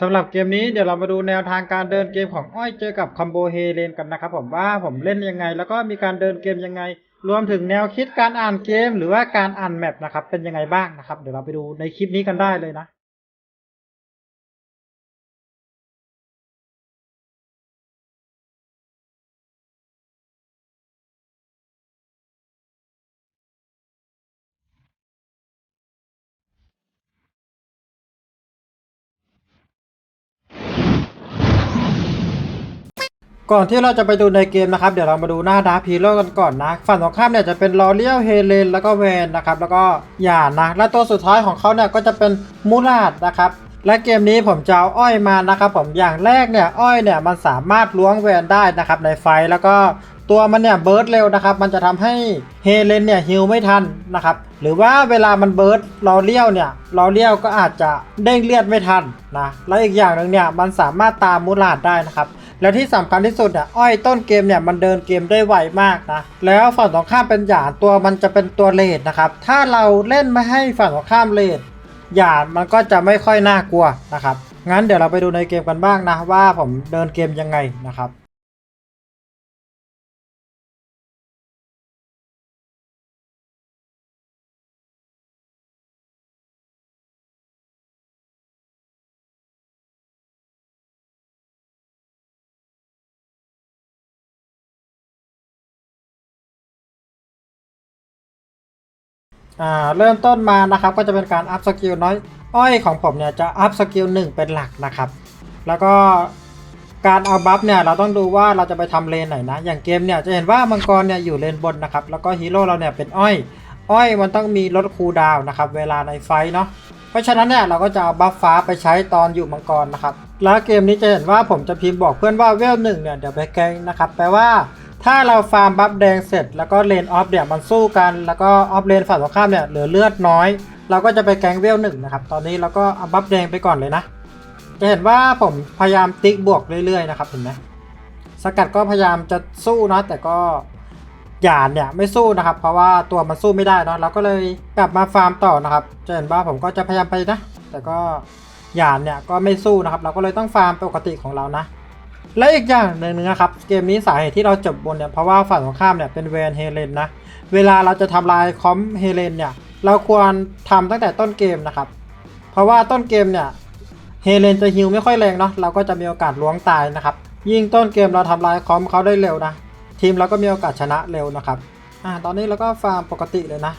สำหรับเกมนี้เดี๋ยวเรามาดูแนวทางการเดินเกมของอ้อยเจอกับคอมโบเฮเลนกันนะครับผมว่าผมเล่นยังไง แล้วก็มีการเดินเกมยังไง รวมถึงแนวคิดการอ่านเกม หรือว่าการอ่านแมปนะครับเป็นยังไงบ้างนะครับ เดี๋ยวเราไปดูในคลิปนี้กันได้เลยนะ ก่อนที่เราจะไปดูในเกมนะครับ เดี๋ยวเรามาดูหน้าดาร์พีโร่กันก่อนนะ ฝั่งตรงข้ามเนี่ยจะเป็นลอเลียลเฮเลนแล้วก็แวนนะครับแล้วก็หยานนะ และตัวสุดท้ายของเขาเนี่ยก็จะเป็นมูราดนะครับและเกมนี้ผมจะเอาอ้อยมานะครับผมอย่างแรกเนี่ยอ้อยเนี่ยมันสามารถล้วงแวนได้นะครับในไฟแล้วก็ตัวมันเนี่ยเบิร์ดเร็วนะครับมันจะทำให้เฮเลนเนี่ยฮิลไม่ทันนะครับหรือว่าเวลามันเบิร์ดลอเลียลเนี่ยลอเลียลก็อาจจะเด้งเลือดไม่ทันนะและอีกอย่างหนึ่งเนี่ยมันสามารถตามมูราดได้นะครับ แล้วที่สำคัญที่สุดอะอ้อยต้นเกมเนี่ยมันเดินเกมได้ไวมากนะแล้วฝั่งตรงข้ามเป็นหยาดตัวมันจะเป็นตัวเลดนะครับถ้าเราเล่นไม่ให้ฝั่งตรงข้ามเลดหยาดมันก็จะไม่ค่อยน่ากลัวนะครับงั้นเดี๋ยวเราไปดูในเกมกันบ้างนะว่าผมเดินเกมยังไงนะครับ อ่าเริ่มต้นมานะครับก็จะเป็นการอัพสกิลน้อยอ้อยของผมเนี่ยจะอัพสกิลหนึ่งเป็นหลักนะครับ แล้วก็การเอาบัฟเนี่ยเราต้องดูว่าเราจะไปทำเลนไหนนะ อย่างเกมเนี่ยจะเห็นว่ามังกรเนี่ยอยู่เลนบนนะครับ แล้วก็ฮีโร่เราเนี่ยเป็นอ้อย อ้อยมันต้องมีลดคูลดาวน์นะครับเวลาในไฟเนาะ เพราะฉะนั้นเนี่ยเราก็จะเอาบัฟฟ้าไปใช้ตอนอยู่มังกรนะครับ แล้วเกมนี้จะเห็นว่าผมจะพิมพ์บอกเพื่อนว่าเวลหนึ่งเนี่ยเดี๋ยวไปแกงนะครับ แปลว่า ถ้าเราฟาร์มบัฟแดงเสร็จแล้วก็เลนออฟเนี่ยมันสู้กัน แล้วก็ออฟเลนฝั่งตรงข้ามเนี่ยเหลือเลือดน้อย เราก็จะไปแกงเวลหนึ่งนะครับ ตอนนี้เราก็เอาบัฟแดงไปก่อนเลยนะ จะเห็นว่าผมพยายามติ๊กบวกเรื่อยๆนะครับเห็นไหมสกัดก็พยายามจะสู้นะแต่ก็หยานเนี่ยไม่สู้นะครับ เพราะว่าตัวมันสู้ไม่ได้นะเราก็เลยกลับมาฟาร์มต่อนะครับ จะเห็นว่าผมก็จะพยายามไปนะ แต่ก็หยานเนี่ยก็ไม่สู้นะครับ เราก็เลยต้องฟาร์มปกติของเรานะ และอีกอย่างหนึ่งนะครับเกมนี้สาเหตุที่เราจบบนเนี่ยเพราะว่าฝั่งตรงข้ามเนี่ยเป็นเวนเฮเลนนะเวลาเราจะทำลายคอมเฮเลนเนี่ยเราควรทำตั้งแต่ต้นเกมนะครับ เพราะว่าต้นเกมเนี่ยเฮเลนจะฮิวไม่ค่อยแรงเนาะเราก็จะมีโอกาสล้วงตายนะครับ ยิ่งต้นเกมเราทำลายคอมเขาได้เร็วนะ ทีมเราก็มีโอกาสชนะเร็วนะครับอ่าตอนนี้เราก็ฟาร์มปกติเลยนะ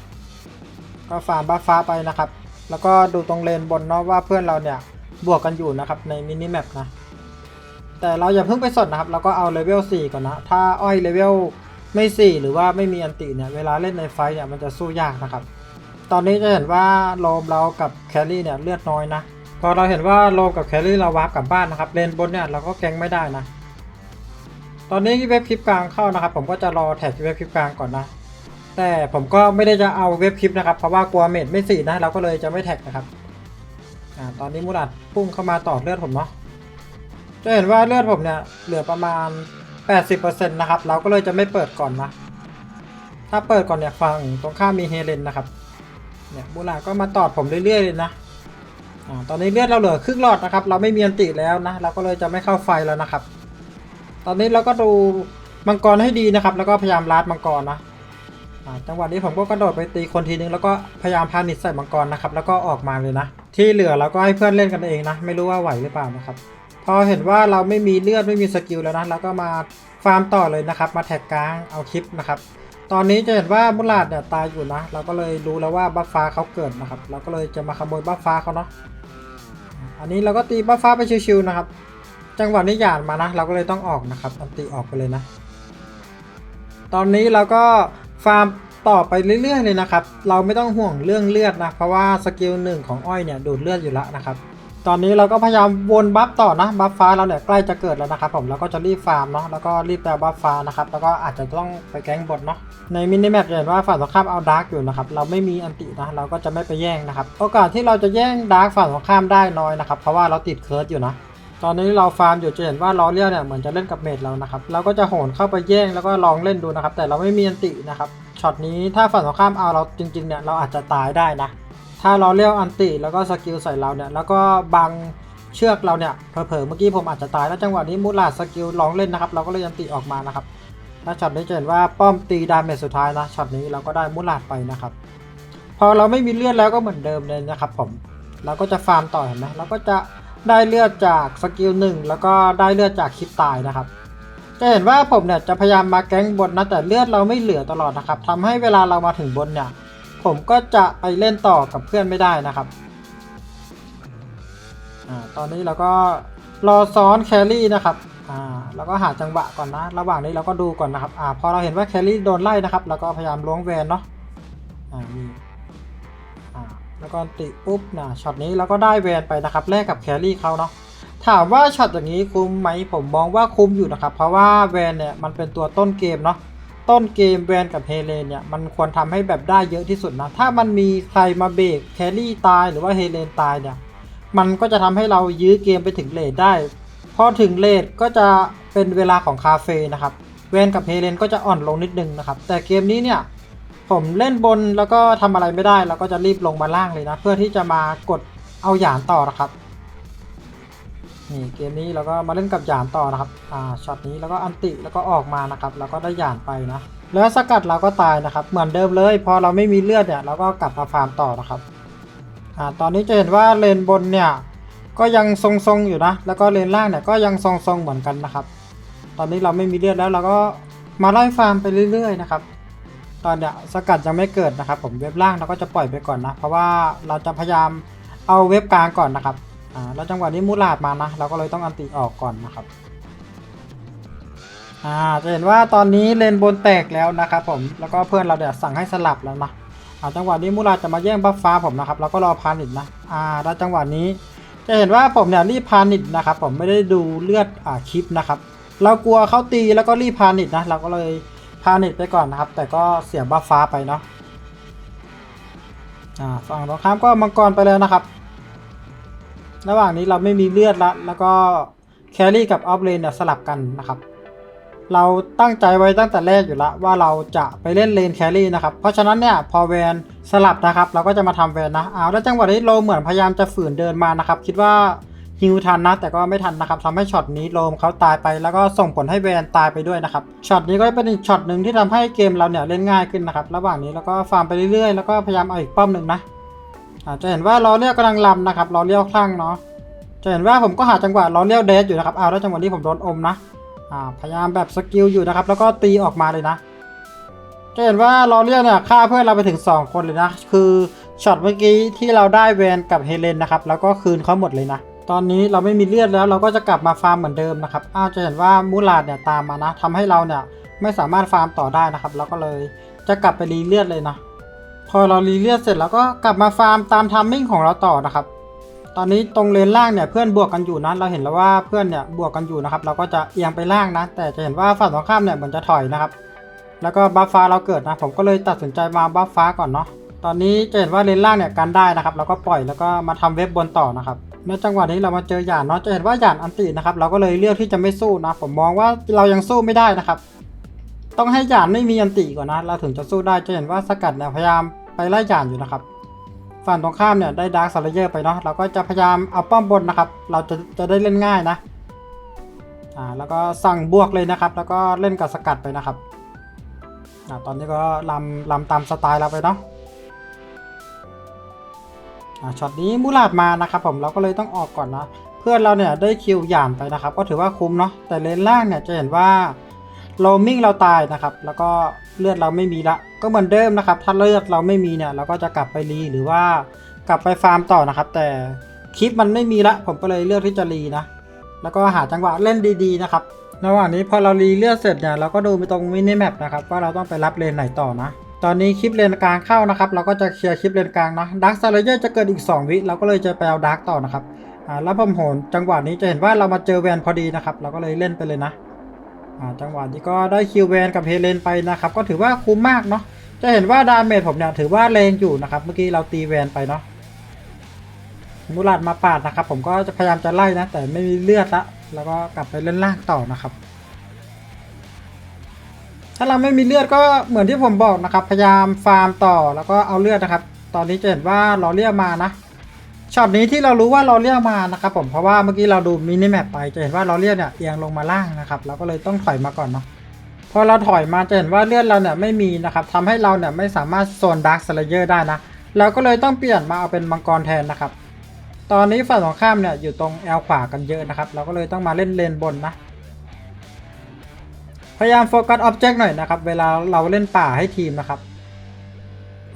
ก็ฟาร์มบัฟฟ้าไปนะครับ แล้วก็ดูตรงเลนบนเนาะว่าเพื่อนเราเนี่ยบวกกันอยู่นะครับในมินิแมปนะ แต่เราอย่าเพิ่งไปสดนะครับ เราก็เอาเลเวล4ก่อนนะ ถ้าอ้อยเลเวลไม่ 4 หรือว่าไม่มีอันติเนี่ยเวลาเล่นในไฟเนี่ยมันจะสู้ยากนะครับ ตอนนี้จะเห็นว่าโลมเรากับแคลรี่เนี่ยเลือดน้อยนะ พอเราเห็นว่าโลมกับแคลรี่เราวาร์ปกลับบ้านนะครับเลนบนเนี่ยเราก็แกงไม่ได้นะ ตอนนี้เว็บคลิปกลางเข้านะครับ ผมก็จะรอแท็กเว็บคลิปกลางก่อนนะ แต่ผมก็ไม่ได้จะเอาเว็บคลิปนะครับเพราะว่ากลัวเมดไม่สีนะเราก็เลยจะไม่แท็กนะครับอ่าตอนนี้มูรัดพุ่งเข้ามาต่อเลือดผมเนาะ จะเห็นว่าเลือดผมเนี่ยเหลือประมาณ 80%นะครับ เราก็เลยจะไม่เปิดก่อนนะ ถ้าเปิดก่อนเนี่ยฝั่งตรงข้ามมีเฮเลนนะครับ เนี่ยบูราก็มาตอดผมเรื่อยๆเลยนะอ่าตอนนี้เลือดเราเหลือครึ่งหลอดนะครับ เราไม่มีอันติแล้วนะ เราก็เลยจะไม่เข้าไฟแล้วนะครับ ตอนนี้เราก็ดูมังกรให้ดีนะครับ แล้วก็พยายามลัดมังกรนะอ่าจังหวะนี้ผมก็กระโดดไปตีคนทีนึงแล้วก็พยายามพานิชใส่มังกรนะครับ แล้วก็ออกมาเลยนะ ที่เหลือเราก็ให้เพื่อนเล่นกันเองนะ ไม่รู้ว่าไหวหรือเปล่านะครับ พอเห็นว่าเราไม่มีเลือดไม่มีสกิลแล้วนะเราก็มาฟาร์มต่อเลยนะครับ มาแท็กกลางเอาคลิปนะครับตอนนี้จะเห็นว่ามุลาดเนี่ยตายอยู่นะ เราก็เลยรู้แล้วว่าบัฟฟ้าเขาเกิดนะครับ เราก็เลยจะมาขโมยบัฟฟ้าเขาเนาะอันนี้เราก็ตีบัฟฟ้าไปชิวๆนะครับ จังหวะนี้หยาดมานะ เราก็เลยต้องออกนะครับอันตีออกไปเลยนะ ตอนนี้เราก็ฟาร์มต่อไปเรื่อยๆเลยนะครับ เราไม่ต้องห่วงเรื่องเลือดนะ เพราะว่าสกิลหนึ่งของอ้อยเนี่ยดูดเลือดอยู่แล้วนะครับ ตอนนี้เราก็พยายามวนบัฟต่อนะบัฟฟ้าเราเนี่ยใกล้จะเกิดแล้วนะครับผมเราก็จะรีบฟาร์มเนาะแล้วก็รีบแปลบัฟฟ้านะครับแล้วก็อาจจะต้องไปแก๊งบทเนาะในมินิแมปเห็นว่าฝั่งตรงข้ามเอาดาร์กอยู่นะครับเราไม่มีอันตินะเราก็จะไม่ไปแย่งนะครับโอกาสที่เราจะแย่งดาร์กฝั่งตรงข้ามได้น้อยนะครับเพราะว่าเราติดเคิร์ดอยู่นะตอนนี้เราฟาร์มอยู่จะเห็นว่าล้อเลี้ยวเนี่ยเหมือนจะเล่นกับเมดเรานะครับเราก็จะโหนเข้าไปแย่งแล้วก็ลองเล่นดูนะครับแต่เราไม่มีอันตินะครับช็อตนี้ถ้าฝั่งตรงข้ามเอาเราจริงๆเนี่ยเราอาจจะตายได้นะ ถ้าเราเลี้ยวอันติแล้วก็สกิลใส่เราเนี่ยแล้วก็บังเชือกเราเนี่ยเผลอๆเมื่อกี้ผมอาจจะตายแล้วจังหวะนี้มูลาดสกิลลองเล่นนะครับ เราก็เลยยันติออกมานะครับแล้วช็อตนี้จะเห็นว่าป้อมตีดาเมจสุดท้ายนะช็อตนี้เราก็ได้มูลาดไปนะครับ พอเราไม่มีเลือดแล้วก็เหมือนเดิมเลยนะครับ ผมเราก็จะฟาร์มต่อเห็นไหมเราก็จะได้เลือดจากสกิลหนึ่งแล้วก็ได้เลือดจากคลิปตายนะครับจะเห็นว่าผมเนี่ยจะพยายามมาแก๊งบนนะแต่เลือดเราไม่เหลือตลอดนะครับทำให้เวลาเรามาถึงบนเนี่ย ผมก็จะไปเล่นต่อกับเพื่อนไม่ได้นะครับอ่าตอนนี้เราก็รอซ้อนแครี่นะครับอ่าแล้วก็หาจังหวะก่อนนะ ระหว่างนี้เราก็ดูก่อนนะครับอ่าพอเราเห็นว่าแครี่โดนไล่นะครับเราก็พยายามล้วงแวนเนาะอ่านี่อ่าแล้วก็ติปุ๊บนะช็อตนี้เราก็ได้แวนไปนะครับแลกกับแครี่เขาเนาะถามว่าช็อตอย่างนี้คุ้มไหมผมมองว่าคุ้มอยู่นะครับ เพราะว่าแวนเนี่ยมันเป็นตัวต้นเกมเนาะ ต้นเกมแวนกับเฮเลนเนี่ยมันควรทำให้แบบได้เยอะที่สุดนะ ถ้ามันมีใครมาเบรกแครี่ตายหรือว่าเฮเลนตายเนี่ยมันก็จะทำให้เรายื้อเกมไปถึงเลดได้ พอถึงเลดก็จะเป็นเวลาของคาเฟ่นะครับแวนกับเฮเลนก็จะอ่อนลงนิดนึงนะครับแต่เกมนี้เนี่ยผมเล่นบนแล้วก็ทำอะไรไม่ได้เราก็จะรีบลงมาล่างเลยนะ เพื่อที่จะมากดเอาหยานต่อนะครับ นี่เกมนี้เราก็มาเล่นกับหยานต่อนะครับ อ่า ช็อตนี้แล้วก็อันติแล้วก็ออกมานะครับ แล้วก็ได้หยานไปนะ แล้วสกัดเราก็ตายนะครับ เหมือนเดิมเลย พอเราไม่มีเลือดเนี่ยเราก็กลับมาฟาร์มต่อนะครับ อ่า ตอนนี้จะเห็นว่าเลนบนเนี่ยก็ยังทรงๆอยู่นะ แล้วก็เลนล่างเนี่ยก็ยังทรงๆเหมือนกันนะครับ ตอนนี้เราไม่มีเลือดแล้วเราก็มาไล่ฟาร์มไปเรื่อยๆนะครับ ตอนเนี้ยสกัดยังไม่เกิดนะครับ ผมเว็บล่างเราก็จะปล่อยไปก่อนนะ เพราะว่าเราจะพยายามเอาเว็บกลางก่อนนะครับ อ่าแล้วจังหวะนี้มูลาดมานะเราก็เลยต้องอันติออกก่อนนะครับอ่าจะเห็นว่าตอนนี้เลนบนแตกแล้วนะครับผมแล้วก็เพื่อนเราเดี๋ยวสั่งให้สลับแล้วนะอ่าจังหวะนี้มูลาดจะมาแย่งบัฟฟ้าผมนะครับเราก็รอพานิดนะอ่าแล้วจังหวะนี้จะเห็นว่าผมเนี่ยรีบพานิดนะครับผมไม่ได้ดูเลือดอ่าคลิปนะครับเรากลัวเขาตีแล้วก็รีบพานิดนะเราก็เลยพานิดไปก่อนนะครับ แต่ก็เสียบัฟฟ้าไปเนาะอ่าฝั่งตรงข้ามก็มังกรไปแล้วนะครับ ระหว่างนี้เราไม่มีเลือดละ แล้วก็แครี่กับออฟเลนเนี่ยสลับกันนะครับ เราตั้งใจไว้ตั้งแต่แรกอยู่ล้วว่าเราจะไปเล่นเลนแครี่นะครับ เพราะฉะนั้นเนี่ยพอแวนสลับนะครับ เราก็จะมาทำแวนนะอ้าวแล้วจังหวะนี้โลเหมือนพยายามจะฝืนเดินมานะครับ คิดว่าฮิวทันนะแต่ก็ไม่ทันนะครับทำให้ช็อตนี้โลมเขาตายไปแล้วก็ส่งผลให้แวนตายไปด้วยนะครับช็อตนี้ก็เป็นอีกช็อตหนึ่งที่ทำให้เกมเราเนี่ยเล่นง่ายขึ้นนะครับระหว่างนี้เราก็ฟาร์มไปเรื่อยๆแล้วก็พยายามเอาอีกป้อมหนึ่งนะ จจะเห็นว่าล้อเลี้ยวกำลังลำนะครับล้อเลี้ยวข้างเนาะจะเห็นว่าผมก็หาจังหวะล้อเลี้ยวเดสอยู่นะครับเอาแล้วจังหวะนี้ผมโดนอมนะพยายามแบบสกิลอยู่นะครับ แล้วก็ตีออกมาเลยนะ จะเห็นว่าล้อเลี้ยวเนี่ยฆ่าเพื่อนเราไปถึง 2 คนเลยนะ คือช็อตเมื่อกี้ที่เราได้แวนกับเฮเลนนะครับแล้วก็คืนเขาหมดเลยนะตอนนี้เราไม่มีเลือดแล้วเราก็จะกลับมาฟาร์มเหมือนเดิมนะครับอ้าวจะเห็นว่ามูลาดเนี่ยตามมานะทำให้เราเนี่ยไม่สามารถฟาร์มต่อได้นะครับ เราก็เลยจะกลับไปรีเลือดเลยนะ พอเรารีเลียสเสร็จแล้วก็กลับมาฟาร์มตามทัมมิ่งของเราต่อนะครับ ตอนนี้ตรงเลนล่างเนี่ยเพื่อนบวกกันอยู่นะเราเห็นแล้วว่าเพื่อนเนี่ยบวกกันอยู่นะครับ เราก็จะเอียงไปล่างนะ แต่จะเห็นว่าฝั่งตรงข้ามเนี่ยเหมือนจะถอยนะครับ แล้วก็บัฟฟ้าเราเกิดนะ ผมก็เลยตัดสินใจมาบัฟฟ้าก่อนเนาะ ตอนนี้จะเห็นว่าเลนล่างเนี่ยกันได้นะครับ เราก็ปล่อยแล้วก็มาทำเว็บบนต่อนะครับในจังหวะนี้เรามาเจอหยานเนาะจะเห็นว่าหยานอันตินะครับ เราก็เลยเลือกที่จะไม่สู้นะ ผมมองว่าเรายังสู้ไม่ได้นะครับ ต้องให้หยานไม่มีอันติก่อนนะ เราถึงจะสู้ได้จะเห็นว่าสกัดเนี่ยพยายาม ไปไล่หยานอยู่นะครับ ฝั่งตรงข้ามเนี่ยได้ดาร์คซาร์เยอร์ไปเนาะเราก็จะพยายามเอาป้อมบนนะครับ เราจะจะได้เล่นง่ายนะอ่าแล้วก็สั่งบวกเลยนะครับ แล้วก็เล่นกับสกัดไปนะครับอ่าตอนนี้ก็ลำลำตามสไตล์เราไปเนาะอ่าช็อตนี้มูลาดมานะครับผมเราก็เลยต้องออกก่อนนะเพื่อนเราเนี่ยได้คิวหยานไปนะครับ ก็ถือว่าคุ้มเนาะแต่เลนล่างเนี่ยจะเห็นว่าโลมิ่งเราตายนะครับ แล้วก็เลือดเราไม่มีละ ก็เหมือนเดิมนะครับ ถ้าเลือดเราไม่มีเนี่ยเราก็จะกลับไปรีหรือว่ากลับไปฟาร์มต่อนะครับ แต่คลิปมันไม่มีละผมก็เลยเลือกที่จะรีนะ แล้วก็หาจังหวะเล่นดีๆนะครับระหว่างนี้พอเรารีเลือดเสร็จเนี่ยเราก็ดูไปตรงมินิแมปนะครับว่าเราต้องไปรับเลนไหนต่อนะตอนนี้คลิปเลนกลางเข้านะครับ เราก็จะเคลียร์คลิปเลนกลางนะดักซาเลเยอร์จะเกิดอีก 2 วิเราก็เลยจะไปเอาดักต่อนะครับอ่าแล้วผมโหนจังหวะนี้จะเห็นว่าเรามาเจอแวนพอดีนะครับ เราก็เลยเล่นไปเลยนะ จังหวะนี้ก็ได้คิวแวนกับเฮเลนไปนะครับ ก็ถือว่าคุ้มมากเนาะจะเห็นว่าดาเมจผมเนี่ยถือว่าแรงอยู่นะครับ เมื่อกี้เราตีแวนไปเนาะมูลาดมาปาดนะครับ ผมก็จะพยายามจะไล่นะ แต่ไม่มีเลือดละแล้วก็กลับไปเล่นล่างต่อนะครับ ถ้าเราไม่มีเลือดก็เหมือนที่ผมบอกนะครับ พยายามฟาร์มต่อแล้วก็เอาเลือดนะครับ ตอนนี้จะเห็นว่าเราเรียมานะ ช็อตนี้ที่เรารู้ว่าเราเรียกมานะครับผมเพราะว่าเมื่อกี้เราดูมินิแมปไปจะเห็นว่าเราเรียกเนี่ยเอียงลงมาล่างนะครับเราก็เลยต้องถอยมาก่อนเนาะพอเราถอยมาจะเห็นว่าเลือดเราเนี่ยไม่มีนะครับทำให้เราเนี่ยไม่สามารถโซนดาร์คสเลเยอร์ได้นะเราก็เลยต้องเปลี่ยนมาเอาเป็นมังกรแทนนะครับ ตอนนี้ฝั่งตรงข้ามเนี่ยอยู่ตรงแอลขวากันเยอะนะครับ เราก็เลยต้องมาเล่นเลนบนนะ พยายามโฟกัสออบเจกต์หน่อยนะครับ เวลาเราเล่นป่าให้ทีมนะครับ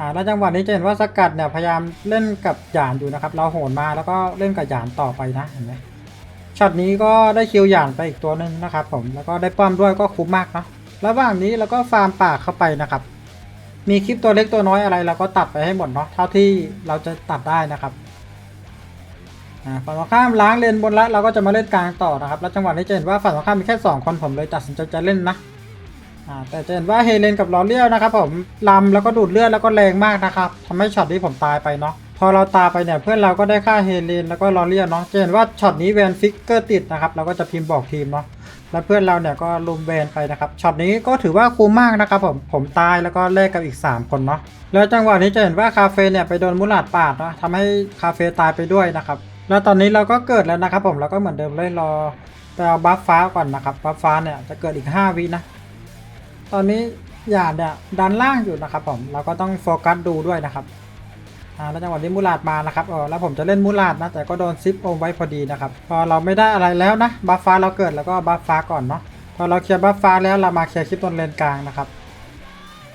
อ่าแล้วจังหวะนี้จะเห็นว่าสกัดเนี่ยพยายามเล่นกับหยานอยู่นะครับ เราโหนมาแล้วก็เล่นกับหยานต่อไปนะเห็นไหมช็อตนี้ก็ได้คิวหยานไปอีกตัวหนึ่งนะครับผมแล้วก็ได้ป้อมด้วยก็คุ้มมากเนาะระหว่างนี้เราก็ฟาร์มป่าเข้าไปนะครับ มีคลิปตัวเล็กตัวน้อยอะไรเราก็ตัดไปให้หมดเนาะเท่าที่เราจะตัดได้นะครับฝั่งตรงข้ามล้างเลนบนล้วเราก็จะมาเล่นกลางต่อนะครับ แล้วจังหวะนี้จะเห็นว่าฝั่งตรงข้ามมีแค่สองคนผมเลยตัดสินใจจะเล่นนะ อ่าแต่จะเห็นว่าเฮเลนกับลอเลียวนะครับผมลำแล้วก็ดูดเลือดแล้วก็แรงมากนะครับทำให้ช็อตนี้ผมตายไปเนาะพอเราตายไปเนี่ยเพื่อนเราก็ได้ฆ่าเฮเลนแล้วก็ลอเลียวเนาะจะเห็นว่าช็อตนี้แวนฟิกเกอร์ติดนะครับเราก็จะพิมพ์บอกทีมเนาะแล้วเพื่อนเราเนี่ยก็ลุมแวนไปนะครับช็อตนี้ก็ถือว่าคุ้มมากนะครับผมผมตายแล้วก็แลกกับอีก 3 คนเนาะแล้วจังหวะนี้จะเห็นว่าคาเฟ่เนี่ยไปโดนมุลาดปาดเนาะทำให้คาเฟ่ตายไปด้วยนะครับแล้วตอนนี้เราก็เกิดแล้วนะครับผมเราก็เหมือนเดิมเลยรอไปเอาบัฟฟ้าก่อนนะครับบัฟฟ้าเนี่ยจะเกิดอีก 5 วินะ ตอนนี้หยาดเนี่ยดันล่างอยู่นะครับผมเราก็ต้องโฟกัสดูด้วยนะครับอ่าแล้วจังหวะนี้มูลาดมานะครับเออแล้วผมจะเล่นมูลาดนะแต่ก็โดนซิปโอมไว้พอดีนะครับพอเราไม่ได้อะไรแล้วนะบัฟฟ้าเราเกิดแล้วก็บัฟฟ้าก่อนเนาะพอเราเคลียร์บัฟฟ้าแล้วเรามาเคลียร์คลิปตนเลนกลางนะครับ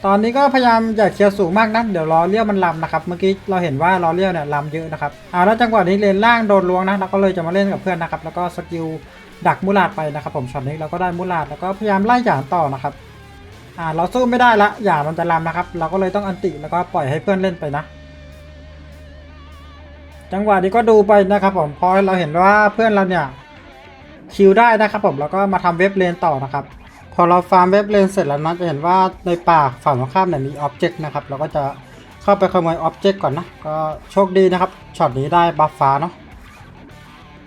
ตอนนี้ก็พยายามอย่าเคลียร์สูงมากนะเดี๋ยวรอเลี้ยวมันลำนะครับเมื่อกี้เราเห็นว่ารอเลี้ยวเนี่ยลำเยอะนะครับอ่าแล้วจังหวะนี้เลนล่างโดนล้วงนะเราก็เลยจะมาเล่นกับเพื่อนนะครับแล้วก็สกิลดักมูลาดไปนะครับผมช็อตนี้เราก็ได้มูลาดแล้วก็พยายามไล่หยานต่อนะครับ อ่าเราสู้ไม่ได้ละอย่ามันจะลำนะครับ เราก็เลยต้องอันติแล้วก็ปล่อยให้เพื่อนเล่นไปนะ จังหวะนี้ก็ดูไปนะครับผมพอเราเห็นว่าเพื่อนเราเนี่ยคิวได้นะครับผมแล้วก็มาทำเว็บเลนต่อนะครับ พอเราฟาร์มเว็บเลนเสร็จแล้วนะจะเห็นว่าในป่าฝั่งตรงข้ามเนี่ยมีอ็อบเจกต์นะครับเราก็จะเข้าไปขโมยอ็อบเจกต์ก่อนนะก็โชคดีนะครับช็อตนี้ได้บัฟฟ้าเนาะ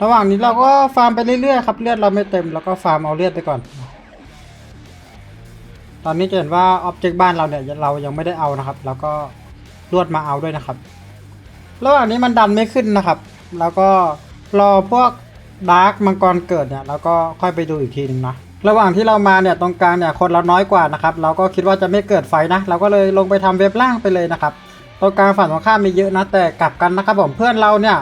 ระหว่างนี้เราก็ฟาร์มไปเรื่อยๆครับเลือดเราไม่เต็มแล้วก็ฟาร์มเอาเลือดไปก่อน ตอนนี้จะเห็นว่าอ็อบเจกต์บ้านเราเนี่ยเรายังไม่ได้เอานะครับ แล้วก็ลวดมาเอาด้วยนะครับ ระหว่างนี้มันดันไม่ขึ้นนะครับ แล้วก็รอพวกดาร์กมังกรเกิดเนี่ยแล้วก็ค่อยไปดูอีกทีหนึ่งนะระหว่างที่เรามาเนี่ยตรงกลางเนี่ยคนเราน้อยกว่านะครับ เราก็คิดว่าจะไม่เกิดไฟนะเราก็เลยลงไปทำเว็บล่างไปเลยนะครับตรงกลางฝั่งตรงข้ามมีเยอะนะแต่กลับกันนะครับผมเพื่อนเราเนี่ย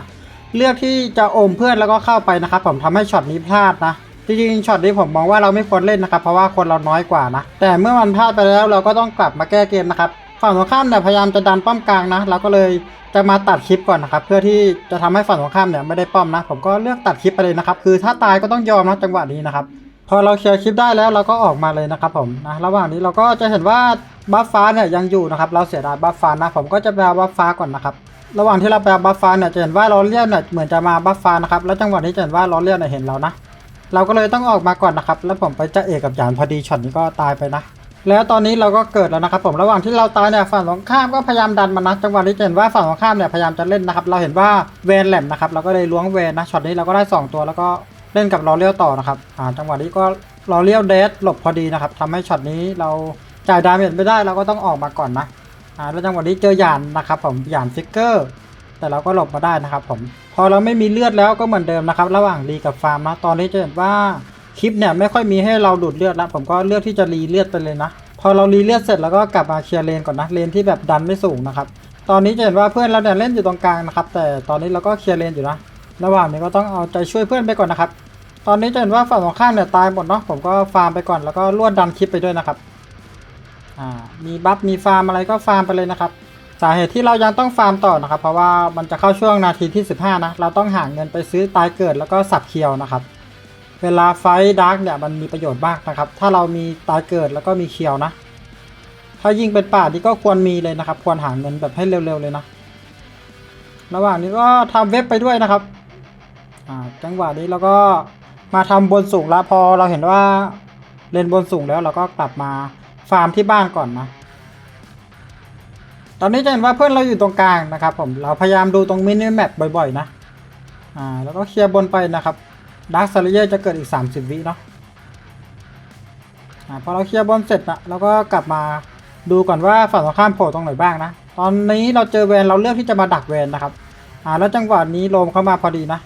เลือกที่จะโอมเพื่อนแล้วก็เข้าไปนะครับ ผมทำให้ช็อตนี้พลาดนะ จริงๆช็อตนี้ผมมองว่าเราไม่ควรเล่นนะครับเพราะว่าคนเราน้อยกว่านะ แต่เมื่อมันพลาดไปแล้วเราก็ต้องกลับมาแก้เกมนะครับฝั่งตรงข้ามเนี่ยพยายามจะดันป้อมกลางนะเราก็เลยจะมาตัดคลิปก่อนนะครับเพื่อที่จะทำให้ฝั่งตรงข้ามเนี่ยไม่ได้ป้อมนะ ผมก็เลือกตัดคลิปไปเลยนะครับคือถ้าตายก็ต้องยอมนะจังหวะนี้นะครับพอเราเคลียร์คลิปได้แล้วเราก็ออกมาเลยนะครับผมนะระหว่างนี้เราก็จะเห็นว่าบัฟฟ้าเนี่ยยังอยู่นะครับเราเสียดายบัฟฟ้านะ ผมก็จะไปเอาบัฟฟ้าก่อนนะครับระหว่างที่เราไปเอาบัฟฟ้าเนี่ยจะเห็นว่าเราเลียนเนี่ยเหมือนจะมาบัฟฟ้านะครับแล้วจังหวะนี้จะเห็นว่าเราเลียนเนี่ยเห็นเรานะ เราก็เลยต้องออกมาก่อนนะครับ แล้วผมไปจะเอกกับหยานพอดีช็อตนี้ก็ตายไปนะ แล้วตอนนี้เราก็เกิดแล้วนะครับ ผมระหว่างที่เราตายเนี่ยฝั่งตรงข้ามก็พยายามดันมานะจังหวะนี้เห็นว่าฝั่งตรงข้ามเนี่ยพยายามจะเล่นนะครับ เราเห็นว่าเวนแหลมนะครับเราก็เลยล้วงเวนนะช็อตนี้เราก็ได้สองตัวแล้วก็เล่นกับลอเลี้ยวต่อนะครับอ่าจังหวะนี้ก็ลอเลี้ยวเดสหลบพอดีนะครับทำให้ช็อตนี้เราจ่ายดาเมจไม่ได้เราก็ต้องออกมาก่อนนะอ่าแล้วจังหวะนี้เจอหยานนะครับ ผมหยานฟิกเกอร์ แต่เราก็หลบมาได้นะครับผม พอเราไม่มีเลือดแล้วก็เหมือนเดิมนะครับ ระหว่างรีกับฟาร์มนะตอนนี้จะเห็นว่าคลิปเนี่ยไม่ค่อยมีให้เราดูดเลือดแล้วผมก็เลือกที่จะรีเลือดไปเลยนะ พอเรารีเลือดเสร็จแล้วก็กลับมาเคลียร์เลนก่อนนะเลนที่แบบดันไม่สูงนะครับตอนนี้จะเห็นว่าเพื่อนเราเนี่ยเล่นอยู่ตรงกลางนะครับ แต่ตอนนี้เราก็เคลียร์เลนอยู่นะระหว่างนี้ก็ต้องเอาใจช่วยเพื่อนไปก่อนนะครับ ตอนนี้จะเห็นว่าฝั่งตรงข้ามเนี่ยตายหมดเนาะผมก็ฟาร์มไปก่อนแล้วก็ลวดดันคลิปไปด้วยนะครับอ่ามีบัฟมีฟาร์มอะไรก็ฟาร์มไปเลยนะครับ สาเหตุที่เรายังต้องฟาร์มต่อนะครับ เพราะว่ามันจะเข้าช่วงนาทีที่ 15 นะ เราต้องหาเงินไปซื้อตายเกิดแล้วก็สับเคียวนะครับ เวลาไฟดาร์กเนี่ยมันมีประโยชน์มากนะครับ ถ้าเรามีตายเกิดแล้วก็มีเคียวนะ ถ้ายิงเป็นป่านี่ก็ควรมีเลยนะครับ ควรหาเงินแบบให้เร็วๆเลยนะ ระหว่างนี้ก็ทำเว็บไปด้วยนะครับ จังหวะนี้เราก็มาทำบนสูงแล้วพอเราเห็นว่าเลนบนสูงแล้วเราก็กลับมาฟาร์มที่บ้านก่อนนะ ตอนนี้จะเห็นว่าเพื่อนเราอยู่ตรงกลางนะครับผม เราพยายามดูตรงมินิแมปบ่อยๆนะ อ่า แล้วก็เคลียร์บนไปนะครับ ดาร์คซาริเยอร์จะเกิดอีก 30 วิเนาะ อ่า พอเราเคลียร์บนเสร็จนะเราก็กลับมาดูก่อนว่าฝั่งตรงข้ามโผล่ตรงไหนบ้างนะ ตอนนี้เราเจอแวนเราเลือกที่จะมาดักแวนนะครับ อ่า แล้วจังหวะนี้โลมเข้ามาพอดีนะ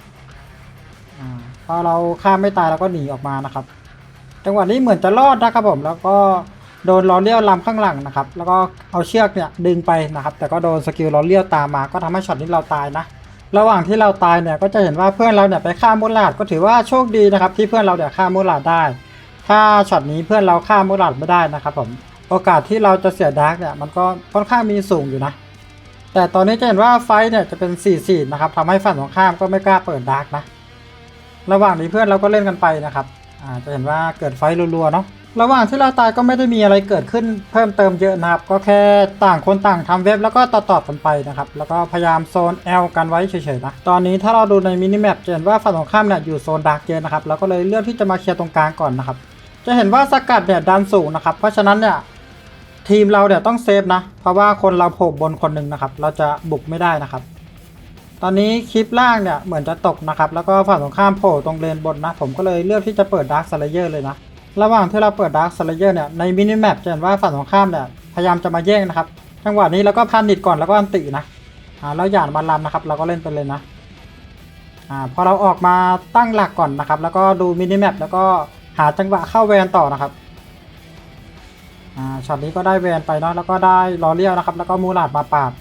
อ่า พอเราฆ่ามไม่ตายเราก็หนีออกมานะครับ จังหวะนี้เหมือนจะรอดนะครับผม แล้วก็ โดนล้อเลี้ยวลำข้างหลังนะครับ แล้วก็เอาเชือกเนี่ยดึงไปนะครับ แต่ก็โดนสกิลล้อเลี้ยวตามมา ก็ทำให้ช็อตนี้เราตายนะ ระหว่างที่เราตายเนี่ยก็จะเห็นว่าเพื่อนเราเนี่ยไปฆ่ามุลาดก็ถือว่าโชคดีนะครับที่เพื่อนเราเนี่ยฆ่ามุลาดได้ ถ้าช็อตนี้เพื่อนเราฆ่ามุลาดไม่ได้นะครับผม โอกาสที่เราจะเสียดาร์กเนี่ยมันก็ค่อนข้างมีสูงอยู่นะ แต่ตอนนี้จะเห็นว่าไฟเนี่ยจะเป็น4 4นะครับทำให้ฝั่งตรงข้ามก็ไม่กล้าเปิดดาร์กนะ ระหว่างนี้เพื่อนเราก็เล่นกันไปนะครับ อ่าจะเห็นว่าเกิดไฟรัวๆเนาะ ระหว่างที่เราตายก็ไม่ได้มีอะไรเกิดขึ้นเพิ่มเติมเยอะนะครับ ก็แค่ต่างคนต่างทำเว็บแล้วก็ต่อๆกันไปนะครับ แล้วก็พยายามโซน L กันไว้เฉยๆนะ ตอนนี้ถ้าเราดูในมินิแมปจะเห็นว่าฝั่งตรงข้ามเนี่ยอยู่โซนดาร์กเยอะนะครับเราก็เลยเลือกที่จะมาเคลียร์ตรงกลางก่อนนะครับ จะเห็นว่าสกัดเนี่ยดันสูงนะครับ เพราะฉะนั้นเนี่ยทีมเราเนี่ยต้องเซฟนะ เพราะว่าคนเราโผล่บนคนหนึ่งนะครับ เราจะบุกไม่ได้นะครับตอนนี้คลิปล่างเนี่ยเหมือนจะตกนะครับ แล้วก็ฝั่งตรงข้ามโผล่ตรงเลนบนนะ ผมก็เลยเลือกที่จะเปิดดาร์คสไลเยอร์เลยนะ ระหว่างที่เราเปิดดาร์คสไลเยอร์เนี่ยในมินิแมปจะเห็นว่าฝั่งตรงข้ามเนี่ยพยายามจะมาแย่งนะครับจังหวะนี้เราก็พันนิดก่อนแล้วก็อันตินะอ่าแล้วหยาดมาลำนะครับ เราก็เล่นไปเลยนะอ่าพอเราออกมาตั้งหลักก่อนนะครับ แล้วก็ดูมินิแมปแล้วก็หาจังหวะเข้าแวนต่อนะครับอ่าช็อตนี้ก็ได้แวนไปเนาะแล้วก็ได้ลอเลียวนะครับ แล้วก็มูลาดมาปาด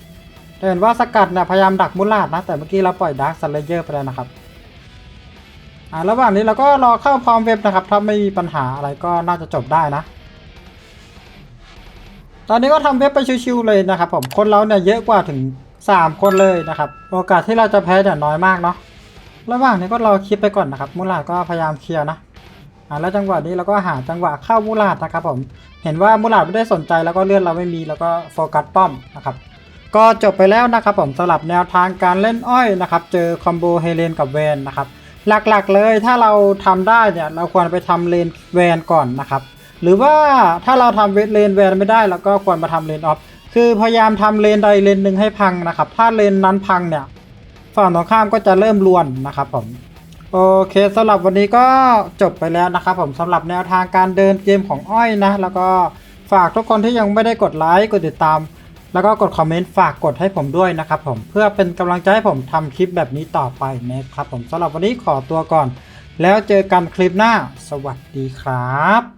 จะเห็นว่าสกัดเนี่ยพยายามดักมูลาดนะแต่เมื่อกี้เราปล่อยดาร์คสเลเยอร์ไปแล้วนะครับ อ่าระหว่างนี้เราก็รอเข้าพร้อมเว็บนะครับ ถ้าไม่มีปัญหาอะไรก็น่าจะจบได้นะ ตอนนี้ก็ทำเว็บไปชิวๆเลยนะครับ ผมคนเราเนี่ยเยอะกว่าถึง 3 คนเลยนะครับ โอกาสที่เราจะแพ้เนี่ยน้อยมากเนาะระหว่างนี้ก็รอคลิปไปก่อนนะครับ มูลาดก็พยายามเคลียร์นะอ่าแล้วจังหวะนี้เราก็หาจังหวะเข้ามูลาดนะครับ ผมเห็นว่ามูลาดไม่ได้สนใจแล้วก็เลื่อนเราไม่มีแล้วก็โฟกัสป้อมนะครับก็จบไปแล้วนะครับผมสำหรับแนวทางการเล่นอ้อยนะครับ เจอคอมโบเฮเลนกับแวนนะครับ หลักๆเลยถ้าเราทำได้เนี่ยเราควรไปทำเลนแวนก่อนนะครับ หรือว่าถ้าเราทำเวทเลนแวนไม่ได้เราก็ควรมาทำเลนออฟคือพยายามทำเลนใดเลนหนึ่งให้พังนะครับ ถ้าเลนนั้นพังเนี่ยฝั่งตรงข้ามก็จะเริ่มรวนนะครับผมโอเคสำหรับวันนี้ก็จบไปแล้วนะครับผมสำหรับแนวทางการเดินเกมของอ้อยนะ แล้วก็ฝากทุกคนที่ยังไม่ได้กดไลค์กดติดตาม แล้วก็กดคอมเมนต์ฝากกดให้ผมด้วยนะครับผมเพื่อเป็นกำลังใจให้ผมทำคลิปแบบนี้ต่อไปนะครับผมสำหรับวันนี้ขอตัวก่อน แล้วเจอกันคลิปหน้า สวัสดีครับ